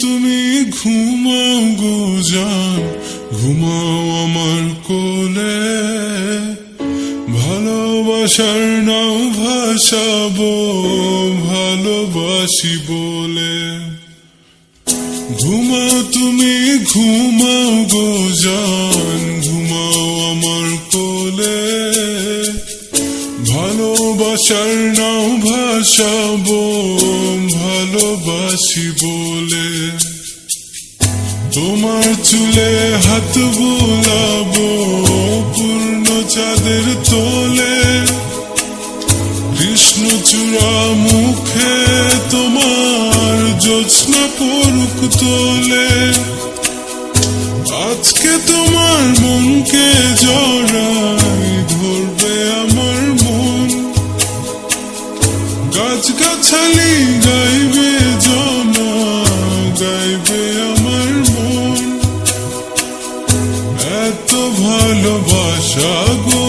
তুমি ঘুমাও জান ঘুমাও আমার কোলে। ভালোবাসার নাও ভাসাবো ভালোবাসি বলে। ঘুমাও তুমি, ঘুমাও গো জান, ঘুমাও আমার কোলে। ভালোবাসার নাও ভাসাবো ভালোবাসি বলে। তোমার চুলে হাত বোলাবো, পূর্ণ চাঁদের তোলে। কৃষ্ণচূড়া মুখে তোমার জ্যোৎস্না পরুক তোলে। আজকে তোমার মনকে জড়াই ধরবে আমার মন। গাছ গাছালি গাইবে জনা, গাইবে আমার মন। এত ভালোবাসা গো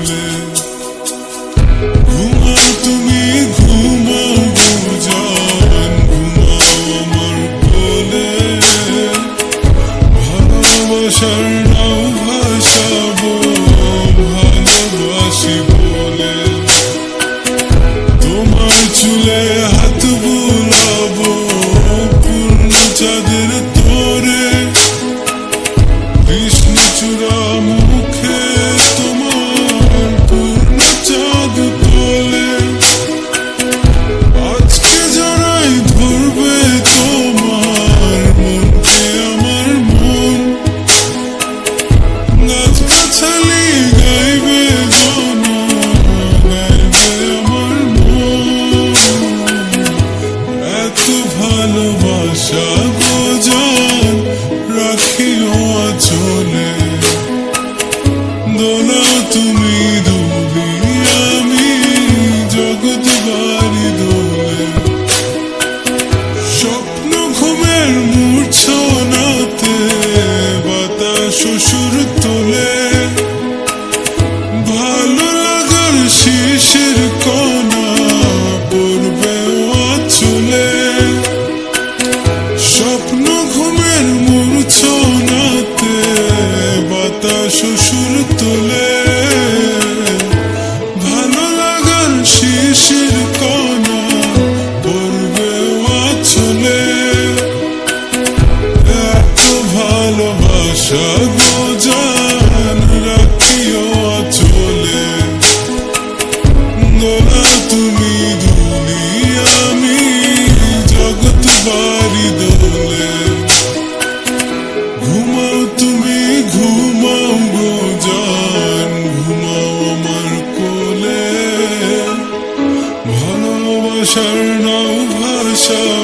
দোলে ভালোবাসা গোজান রাখিও চলে দোলা তুমি দুলি আমি জগৎ বাড়ি দোলে। স্বপ্ন ঘুমের মূর্ছনাতে, বাতাস সুর তোলে। ভালো লাগার শিশির so